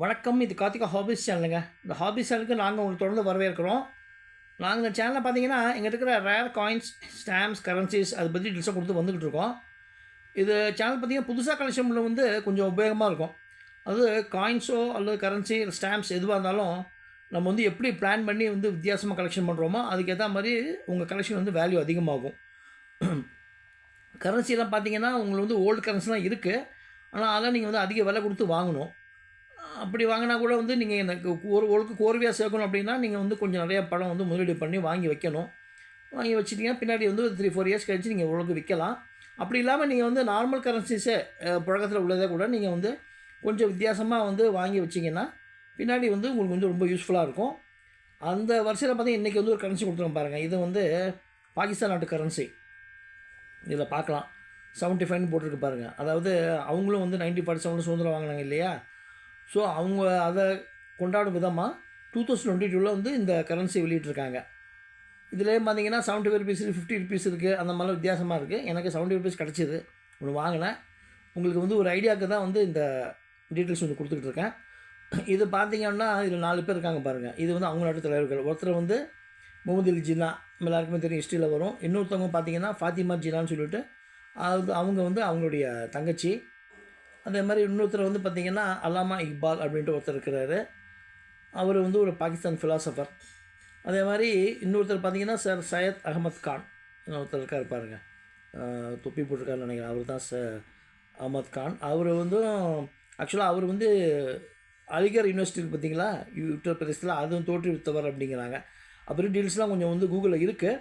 வணக்கம் இது கார்த்திகா ஹாபிஸ் சேனலுங்க இந்த ஹாபிஸ் சேனலுக்கு நாங்கள் உங்களுக்கு தொடர்ந்து வரவேற்கிறோம். நாங்கள் இந்த சேனலில் பார்த்தீங்கன்னா இங்கே இருக்கிற ரேர் காயின்ஸ் ஸ்டாம்ப்ஸ் கரன்சிஸ் அதை பற்றி டீல்ஸாக கொடுத்து வந்துக்கிட்டு இருக்கோம். இது சேனல் பார்த்தீங்கன்னா புதுசாக கலெக்ஷனில் வந்து கொஞ்சம் உபயோகமாக இருக்கும். அது காயின்ஸோ அல்லது கரன்சி ஸ்டாம்ப்ஸ் எதுவாக இருந்தாலும் நம்ம வந்து எப்படி பிளான் பண்ணி வந்து வித்தியாசமாக கலெக்ஷன் பண்ணுறோமோ அதுக்கேற்ற மாதிரி உங்கள் கலெக்ஷன் வந்து வேல்யூ அதிகமாகும். கரன்சிலாம் பார்த்தீங்கன்னா உங்களுக்கு வந்து ஓல்டு கரன்சிலாம் இருக்குது ஆனால் அதெல்லாம் நீங்கள் வந்து அதிக விலை கொடுத்து வாங்கணும். அப்படி வாங்கினா கூட வந்து நீங்கள் எனக்கு ஒரு ஒழுக்கு கோர்வையாக சேர்க்கணும் அப்படின்னா நீங்கள் வந்து கொஞ்சம் நிறையா படம் வந்து முதலீடு பண்ணி வாங்கி வைக்கணும். வாங்கி வச்சிட்டிங்கன்னா பின்னாடி வந்து த்ரீ ஃபோர் இயர்ஸ் கழிச்சு நீங்கள் ஒழுங்கு விற்கலாம் அப்படி இல்லாமல் நீங்கள் வந்து நார்மல் கரன்சிஸே புழக்கத்தில் உள்ளதே கூட நீங்கள் வந்து கொஞ்சம் வித்தியாசமாக வந்து வாங்கி வச்சிங்கன்னா பின்னாடி வந்து உங்களுக்கு வந்து ரொம்ப யூஸ்ஃபுல்லாக இருக்கும். அந்த வரிசையில் பார்த்தீங்கன்னா இன்றைக்கி வந்து ஒரு கரன்சி கொடுத்துருங்க பாருங்கள் இது வந்து பாகிஸ்தான் நாட்டு கரன்சி இதில் பார்க்கலாம் செவன்ட்டி ஃபைவ்னு போட்டிருக்கு பாருங்கள் அதாவது அவங்களும் வந்து நைன்டி ஃபார்ட்டி செவனில் சுதந்திரம் வாங்கினாங்க இல்லையா? ஸோ அவங்க அதை கொண்டாடும் விதமாக டூ தௌசண்ட் டுவெண்ட்டி டூவில் வந்து இந்த கரன்சி வெளியிட்ருக்காங்க இதிலே பார்த்தீங்கன்னா seventy five rupees fifty rupees இருக்குது அந்த மாதிரிலாம் வித்தியாசமாக இருக்குது எனக்கு செவன்ட்டி ருபீஸ் கிடச்சிது. ஒன்று வாங்கினேன். உங்களுக்கு வந்து ஒரு ஐடியாவுக்கு தான் வந்து இந்த டீட்டெயில்ஸ் வந்து கொடுத்துக்கிட்டு இருக்கேன். இது பார்த்தீங்கன்னா இதில் நாலு பேர் இருக்காங்க பாருங்கள் இது வந்து அவங்க நாட்டு தலைவர்கள். ஒருத்தர் வந்து முகமது அலி ஜின்னா நம்ம எல்லாருக்குமே தெரியும் ஹிஸ்ட்ரியில் வரும். இன்னொருத்தவங்க பார்த்தீங்கன்னா ஃபாத்திமா ஜினான்னு சொல்லிட்டு அது அவங்க வந்து அவங்களுடைய தங்கச்சி. அதே மாதிரி இன்னொருத்தர் வந்து பார்த்திங்கன்னா அல்லாமா இக்பால் அப்படின்ட்டு ஒருத்தர் இருக்கிறாரு. அவர் வந்து ஒரு பாகிஸ்தான் ஃபிலாசபர் அதே மாதிரி இன்னொருத்தர் பார்த்திங்கன்னா சார் சையத் அகமத் கான். ஒருத்தர் இருக்கார் பாருங்க. தொப்பி போட்டிருக்காருன்னு நினைக்கிறேன். அவர் தான் சார் அகமத் கான். அவர் வந்து ஆக்சுவலாக அவர் வந்து அலிகர் யூனிவர்சிட்டி பார்த்தீங்களா? உத்தரப்பிரதேசத்தில் அதுவும் தோற்றுவித்தவர் அப்படிங்கிறாங்க. அப்புறம் டீல்ஸ்லாம் கொஞ்சம் வந்து கூகுளில் இருக்குது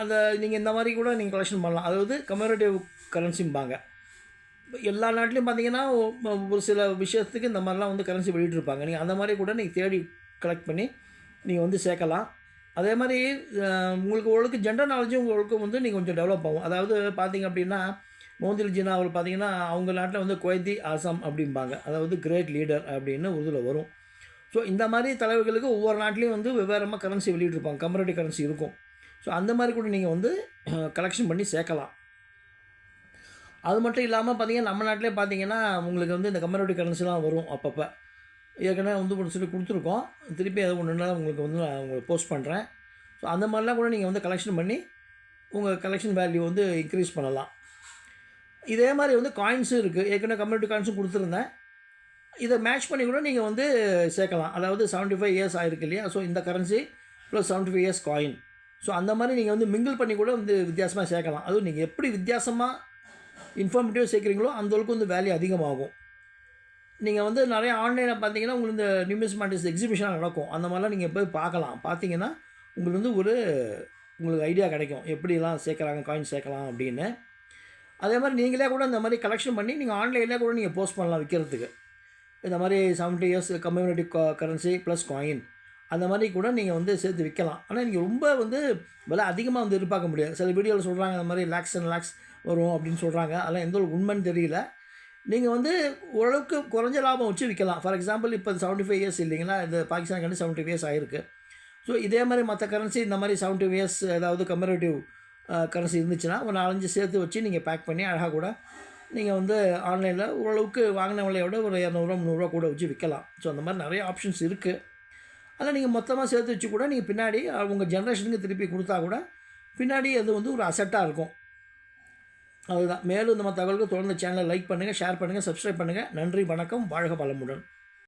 அதை நீங்கள் இந்த மாதிரி கூட நீங்கள் கலெக்ஷன் பண்ணலாம். அதாவது கம்யூனிட்டிவ் கரன்சிம்பாங்க எல்லா நாட்டிலையும் பார்த்தீங்கன்னா ஒரு சில விஷயத்துக்கு இந்த மாதிரிலாம் வந்து கரன்சி வெளியிட்டிருப்பாங்க. நீங்கள் அந்த மாதிரி கூட நீங்கள் தேடி கலெக்ட் பண்ணி நீங்கள் வந்து சேர்க்கலாம். அதே மாதிரி உங்களுக்கு உங்களுக்கு ஜென்ரல் நாலேஜும் உங்களுக்கு வந்து நீங்கள் கொஞ்சம் டெவலப் ஆகும். அதாவது பார்த்தீங்க அப்படின்னா மோந்தில் ஜினா அவர் பார்த்தீங்கன்னா அவங்க நாட்டில் வந்து கொய்தி ஆசாம் அப்படிம்பாங்க. அதாவது கிரேட் லீடர் அப்படின்னு உருதில் வரும். ஸோ இந்த மாதிரி தலைவர்களுக்கு ஒவ்வொரு நாட்டிலையும் வந்து வெவ்வேறமாக கரன்சி வெளியிட்டிருப்பாங்க. கமரேட்டிவ் கரன்சி இருக்கும். ஸோ அந்த மாதிரி கூட நீங்கள் வந்து கலெக்ஷன் பண்ணி சேர்க்கலாம். அது மட்டும் இல்லாமல் பார்த்தீங்கன்னா நம்ம நாட்டிலே பார்த்தீங்கன்னா உங்களுக்கு வந்து இந்த கம்யூனிட்டி கரன்சிலாம் வரும் அப்பப்போ. ஏற்கனவே வந்து ஒரு சொல்லி கொடுத்துருக்கோம். திருப்பி அது ஒன்றுனா உங்களுக்கு வந்து நான் உங்களுக்கு போஸ்ட் பண்ணுறேன் ஸோ அந்த மாதிரிலாம் கூட நீங்கள் வந்து கலெக்ஷன் பண்ணி உங்கள் கலெக்ஷன் வேல்யூ வந்து இன்க்ரீஸ் பண்ணலாம். இதே மாதிரி வந்து காயின்ஸும் இருக்குது ஏற்கனவே கம்யூனிட்டி காயின்ஸும் கொடுத்துருந்தேன். இதை மேட்ச் பண்ணி கூட நீங்கள் வந்து சேர்க்கலாம். அதாவது செவன்ட்டி ஃபைவ் இயர்ஸ் ஆயிருக்கு இல்லையா? ஸோ இந்த currency plus seventy five years coin so அந்த மாதிரி நீங்கள் வந்து மிங்கிள் பண்ணி கூட வந்து வித்தியாசமாக சேர்க்கலாம். அதுவும் நீங்கள் எப்படி வித்தியாசமாக இன்ஃபார்மேட்டிவாக சேர்க்குறீங்களோ அந்த அளவுக்கு வந்து வேல்யூ அதிகமாகும். நீங்கள் வந்து நிறைய ஆன்லைனில் பார்த்தீங்கன்னா உங்களுக்கு இந்த நியூமிஸ்மாட்டிக்ஸ் எக்ஸிபிஷனாக நடக்கும். அந்த மாதிரிலாம் நீங்கள் போய் பார்க்கலாம். பார்த்தீங்கன்னா உங்களுக்கு வந்து ஒரு உங்களுக்கு ஐடியா கிடைக்கும். எப்படிலாம் சேர்க்குறாங்க காயின் சேர்க்கலாம் அப்படின்னு. அதே மாதிரி நீங்களே கூட இந்த மாதிரி கலெக்ஷன் பண்ணி நீங்கள் ஆன்லைனில் கூட நீங்கள் போஸ்ட் பண்ணலாம் விற்கிறதுக்கு இந்த மாதிரி seventy years community currency plus coin அந்த மாதிரி கூட நீங்கள் வந்து சேர்த்து விற்கலாம் ஆனால் நீங்கள் ரொம்ப வந்து விலை அதிகமாக வந்து எதிர்பார்க்க முடியாது. சில வீடியோவில் சொல்கிறாங்க அந்த மாதிரி லேக்ஸ் அண்ட் லேக்ஸ் வரும் அப்படின்னு சொல்கிறாங்க அதெல்லாம் எந்த ஒரு உண்மைன்னு தெரியல. நீங்கள் வந்து ஓரளவுக்கு குறைஞ்ச லாபம் வச்சு விற்கலாம். ஃபார் எக்ஸாம்பிள் இப்போ செவன்ட்டி ஃபைவ் இயர்ஸ் இல்லைங்களா? இந்த பாகிஸ்தான் கண்டு செவன்ட்டி இயர்ஸ் ஆகிருக்கு ஸோ இதே மாதிரி மற்ற கரன்சி இந்த மாதிரி செவன்ட்டி இயர்ஸ் ஏதாவது கம்பேரேட்டிவ் கரன்சி இருந்துச்சுன்னா ஒரு நாலஞ்சு சேர்த்து வச்சு நீங்கள் பேக் பண்ணி அழகாக கூட நீங்கள் வந்து ஆன்லைனில் ஓரளவுக்கு வாங்கின விலையோட ஒரு இரநூறுவா முந்நூறுரூவா கூட வச்சு விற்கலாம். ஸோ அந்த மாதிரி நிறைய ஆப்ஷன்ஸ் இருக்குது அதில் நீங்கள் மொத்தமாக சேர்த்து வச்சு கூட நீங்கள் பின்னாடி உங்கள் ஜென்ரேஷனுக்கு திருப்பி கொடுத்தா கூட பின்னாடி அது வந்து ஒரு அசட்டாக இருக்கும். அதுதான். மேலும் இந்த மாதிரி தகவலுக்கு தொடர்ந்து சேனலை லைக் பண்ணுங்கள் ஷேர் பண்ணுங்கள் சப்ஸ்கிரைப் பண்ணுங்கள் நன்றி வணக்கம் வாழ்க பலமுடன்